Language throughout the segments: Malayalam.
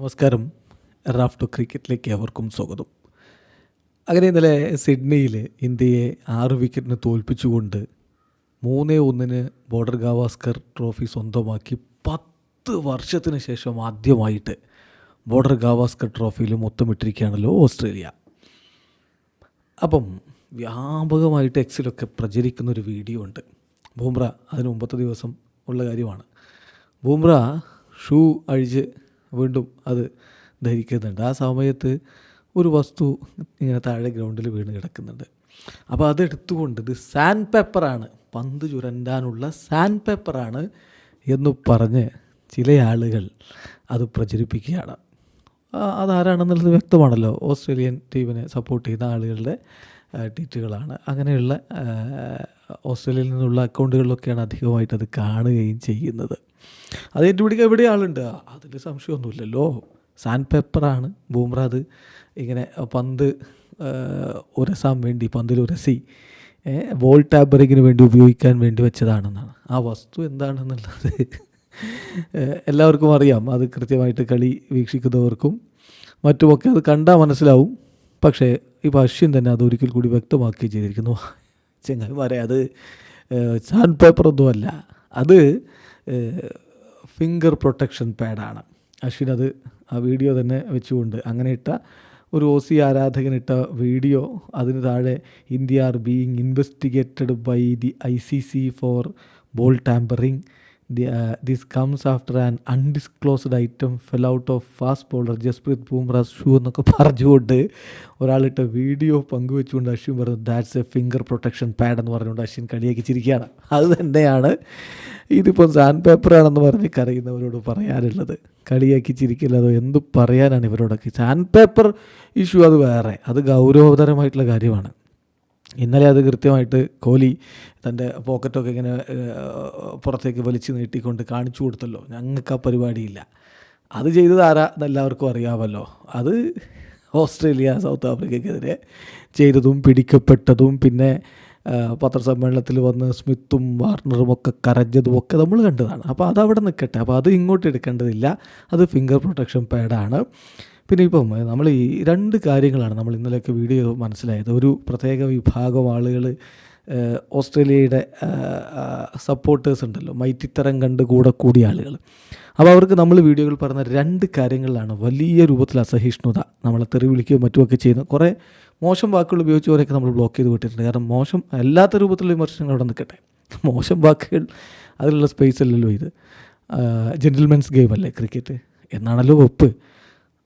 നമസ്കാരം. റാഫ് ടു ക്രിക്കറ്റിലേക്ക് അവർക്കും സ്വാഗതം. അങ്ങനെ ഇന്നലെ സിഡ്നിയിൽ ഇന്ത്യയെ ആറ് വിക്കറ്റിന് തോൽപ്പിച്ചുകൊണ്ട് മൂന്നേ ഒന്നിന് ബോർഡർ ഗാവാസ്കർ ട്രോഫി സ്വന്തമാക്കി പത്ത് വർഷത്തിന് ശേഷം ആദ്യമായിട്ട് ബോർഡർ ഗാവാസ്കർ ട്രോഫിയിൽ മൊത്തമിട്ടിരിക്കുകയാണല്ലോ ഓസ്ട്രേലിയ. അപ്പം വ്യാപകമായിട്ട് എക്സിലൊക്കെ പ്രചരിക്കുന്ന ഒരു വീഡിയോ ഉണ്ട്. ബൂംറ അതിന് മുമ്പത്തെ ദിവസം ഉള്ള കാര്യമാണ്. ബൂംറ ഷൂ അഴിച്ച് വീണ്ടും അത് ധരിക്കുന്നുണ്ട്. ആ സമയത്ത് ഒരു വസ്തു ഇങ്ങനെ താഴെ ഗ്രൗണ്ടിൽ വീണ് കിടക്കുന്നുണ്ട്. അപ്പോൾ അതെടുത്തുകൊണ്ട് ഇത് സാൻഡ് പേപ്പറാണ് പന്ത് ചുരണ്ടാനുള്ള സാൻഡ് പേപ്പറാണ് എന്ന് പറഞ്ഞ് ചില ആളുകൾ അത് പ്രചരിപ്പിക്കുകയാണ്. അതാരാണെന്നുള്ളത് വ്യക്തമാണല്ലോ. ഓസ്ട്രേലിയൻ ടീമിനെ സപ്പോർട്ട് ചെയ്യുന്ന ആളുകളുടെ ട്വീറ്റുകളാണ്. അങ്ങനെയുള്ള ഓസ്ട്രേലിയയിൽ നിന്നുള്ള അക്കൗണ്ടുകളിലൊക്കെയാണ് അധികമായിട്ട് അത് കാണുകയും ചെയ്യുന്നത്. അത് ഏറ്റുപിടിക്കാൻ എവിടെ ആളുണ്ട്. അതിൽ സംശയമൊന്നുമില്ലല്ലോ. സാൻഡ് പേപ്പറാണ് ബൂമ്ര അത്. ഇങ്ങനെ പന്ത് ഉരസാൻ വേണ്ടി പന്തിൽ ഉരസി ബോൾ ടാബറിങ്ങിന് വേണ്ടി ഉപയോഗിക്കാൻ വേണ്ടി വെച്ചതാണെന്നാണ്. ആ വസ്തു എന്താണെന്നുള്ളത് എല്ലാവർക്കും അറിയാം. അത് കൃത്യമായിട്ട് കളി വീക്ഷിക്കുന്നവർക്കും മറ്റുമൊക്കെ അത് കണ്ടാൽ മനസ്സിലാവും. പക്ഷേ ഇപ്പോൾ അശ്വിൻ തന്നെ അത് ഒരിക്കൽ കൂടി വ്യക്തമാക്കുകയും ചെയ്തിരിക്കുന്നു. ചെങ്ങന്മാരെ അത് സാൻഡ് പേപ്പറൊന്നുമല്ല അത് ഫിംഗർ പ്രൊട്ടക്ഷൻ പാഡാണ് അശ്വിൻ അത് ആ വീഡിയോ തന്നെ വെച്ചുകൊണ്ട് അങ്ങനെ ഇട്ട ഒരു ഒ സി ആരാധകനിട്ട വീഡിയോ അതിന് താഴെ India are being investigated by the I C C for ball tampering this comes after an undisclosed item fell out of fast bowler Jasprit Bumrah's shoe എന്നൊക്കെ പറഞ്ഞുകൊണ്ട് ഒരാളിട്ട വീഡിയോ പങ്കുവെച്ചുകൊണ്ട് അശ്വിൻ പറഞ്ഞു that's a finger protection pad എന്ന് പറഞ്ഞുകൊണ്ട് അശ്വിൻ കളിയാക്കി ചിരിക്കുകയാണ്. അത് തന്നെയാണ് ഇതിപ്പോൾ സാൻഡ് പേപ്പറാണെന്ന് പറഞ്ഞ് കരയുന്നവരോട് പറയാനുള്ളത്. കളിയാക്കി ചിരിക്കില്ലതോ എന്ത് പറയാനാണ് ഇവരോടൊക്കെ? സാൻഡ് പേപ്പർ ഇഷ്യൂ അത് വേറെ. അത് ഗൗരവതരമായിട്ടുള്ള കാര്യമാണ്. ഇന്നലെ അത് കൃത്യമായിട്ട് കോഹ്ലി തന്റെ പോക്കറ്റൊക്കെ ഇങ്ങനെ പുറത്തേക്ക് വലിച്ചു നീട്ടിക്കൊണ്ട് കാണിച്ചു കൊടുത്തല്ലോ. ഞങ്ങൾക്ക് ആ പരിപാടിയില്ല. അത് ചെയ്തത് ആരാ അറിയാമല്ലോ അത് ഓസ്ട്രേലിയ സൗത്ത് ആഫ്രിക്കയ്ക്കെതിരെ ചെയ്തതും പിടിക്കപ്പെട്ടതും പിന്നെ പത്രസമ്മേളനത്തിൽ വന്ന് സ്മിത്തും വാർണറും ഒക്കെ കരഞ്ഞതും ഒക്കെ നമ്മൾ കണ്ടതാണ്. അപ്പോൾ അതവിടെ നിൽക്കട്ടെ. അപ്പോൾ അത് ഇങ്ങോട്ട് എടുക്കേണ്ടതില്ല. അത് ഫിംഗർ പ്രൊട്ടക്ഷൻ പാഡാണ്. പിന്നെ ഇപ്പം നമ്മൾ ഈ രണ്ട് കാര്യങ്ങളാണ് നമ്മൾ ഇന്നലെയൊക്കെ വീഡിയോ മനസ്സിലായത്. ഒരു പ്രത്യേക വിഭാഗം ആളുകൾ ഓസ്ട്രേലിയയുടെ സപ്പോർട്ടേഴ്സ് ഉണ്ടല്ലോ മൈറ്റിത്തരം കണ്ട് കൂടെ കൂടിയ ആളുകൾ. അപ്പോൾ അവർക്ക് നമ്മൾ വീഡിയോകൾ പറഞ്ഞ രണ്ട് കാര്യങ്ങളിലാണ് വലിയ രൂപത്തിൽ അസഹിഷ്ണുത നമ്മളെ തെറി വിളിക്കുകയോ മറ്റുമൊക്കെ ചെയ്യുന്ന കുറേ മോശം വാക്കുകൾ ഉപയോഗിച്ചവരെയൊക്കെ നമ്മൾ ബ്ലോക്ക് ചെയ്ത് വിട്ടിട്ടുണ്ട്. കാരണം മോശം അല്ലാത്ത രൂപത്തിലുള്ള വിമർശനങ്ങൾ അവിടെ നിൽക്കട്ടെ. മോശം വാക്കുകൾ അതിലുള്ള സ്പേസ് അല്ലല്ലോ ഇത്. ജെന്റിൽമെൻസ് ഗെയിം അല്ലേ ക്രിക്കറ്റ് എന്നാണല്ലോ ഒപ്പ്.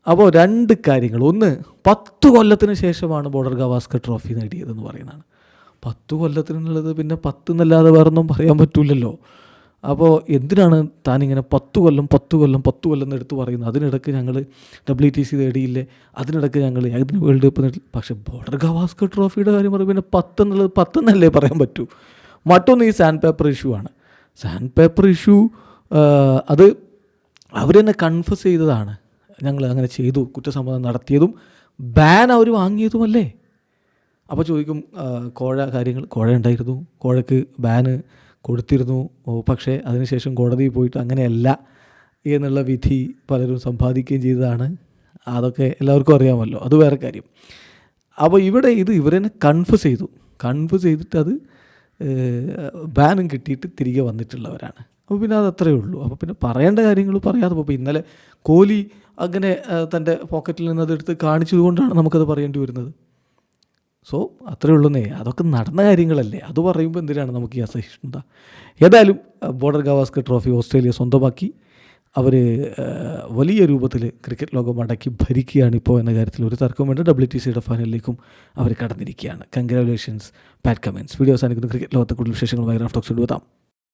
അപ്പോൾ രണ്ട് കാര്യങ്ങൾ. ഒന്ന് പത്ത് കൊല്ലത്തിന് ശേഷമാണ് ബോർഡർ ഗവാസ്കർ ട്രോഫി നേടിയതെന്ന് പറയുന്നതാണ്. പത്ത് കൊല്ലത്തിനുള്ളത് പിന്നെ പത്ത് എന്നല്ലാതെ വേറൊന്നും പറയാൻ പറ്റില്ലല്ലോ അപ്പോൾ എന്തിനാണ് താനിങ്ങനെ പത്ത് കൊല്ലം പത്ത് കൊല്ലം പത്ത് കൊല്ലം എന്ന് എടുത്ത് പറയുന്നത്? അതിനിടയ്ക്ക് ഞങ്ങൾ ഡബ്ല്യു ടി സി നേടിയില്ലേ? അതിനിടയ്ക്ക് ഞങ്ങൾ അതിന് വേൾഡ് കപ്പ് നേടി. പക്ഷേ ബോർഡർ ഗവാസ്കർ ട്രോഫിയുടെ കാര്യം പറയുമ്പോൾ പിന്നെ പത്ത് എന്നുള്ളത് പത്ത് എന്നല്ലേ പറയാൻ പറ്റൂ. മറ്റൊന്ന് ഈ സാൻഡ് പേപ്പർ ഇഷ്യൂ ആണ്. സാൻഡ് പേപ്പർ ഇഷ്യൂ അത് അവർ തന്നെ കൺഫസ് ചെയ്തതാണ്. ഞങ്ങൾ അങ്ങനെ ചെയ്തു കുറ്റസമ്മതം നടത്തിയതും ബാൻ അവർ വാങ്ങിയതുമല്ലേ? അപ്പോൾ ചോദിക്കും കോഴ കാര്യങ്ങൾ കോഴ ഉണ്ടായിരുന്നു കോഴക്ക് ബാന് കൊടുത്തിരുന്നു പക്ഷേ അതിനുശേഷം കോടതിയിൽ പോയിട്ട് അങ്ങനെയല്ല എന്നുള്ള വിധി പലരും സമ്പാദിക്കുകയും ചെയ്തതാണ്. അതൊക്കെ എല്ലാവർക്കും അറിയാമല്ലോ അത് വേറെ കാര്യം. അപ്പോൾ ഇവിടെ ഇത് ഇവരെന്നെ കൺഫ്യൂസ് ചെയ്തു കൺഫ്യൂസ് ചെയ്തിട്ട് അത് ബാനും കിട്ടിയിട്ട് തിരികെ വന്നിട്ടുള്ളവരാണ്. അപ്പോൾ പിന്നെ അത് അത്രയേ ഉള്ളൂ. അപ്പോൾ പിന്നെ പറയേണ്ട കാര്യങ്ങൾ പറയാതെ പോകും ഇന്നലെ കോഹ്ലി അങ്ങനെ തന്റെ പോക്കറ്റിൽ നിന്ന് അതെടുത്ത് കാണിച്ചതുകൊണ്ടാണ് നമുക്കത് പറയേണ്ടി വരുന്നത്. സോ അത്രേ ഉള്ളൂന്നേ. അതൊക്കെ നടന്ന കാര്യങ്ങളല്ലേ. അത് പറയുമ്പോൾ എന്തിനാണ് നമുക്ക് ഈ അസഹിഷ്ണുത? ഏതായാലും ബോർഡർ ഗവാസ്കർ ട്രോഫി ഓസ്ട്രേലിയ സ്വന്തമാക്കി. അവർ വലിയ രൂപത്തിൽ ക്രിക്കറ്റ് ലോകം അടക്കി ഭരിക്കുകയാണ് ഇപ്പോൾ എന്ന കാര്യത്തിൽ ഒരു തർക്കം വേണ്ട. ഡബ്ല്യു ടി സിയുടെ ഫൈനലിലേക്കും അവർ കടന്നിരിക്കുകയാണ്. കൺഗ്രാജുലേഷൻസ് പാറ്റ് കമൻസ് വീഡിയോ അവസാനിക്കുന്ന. ക്രിക്കറ്റ് ലോകത്തെ കൂടുതൽ വിശേഷങ്ങളുമായി റാഫ്റ്റോക്സ് എഴുതാം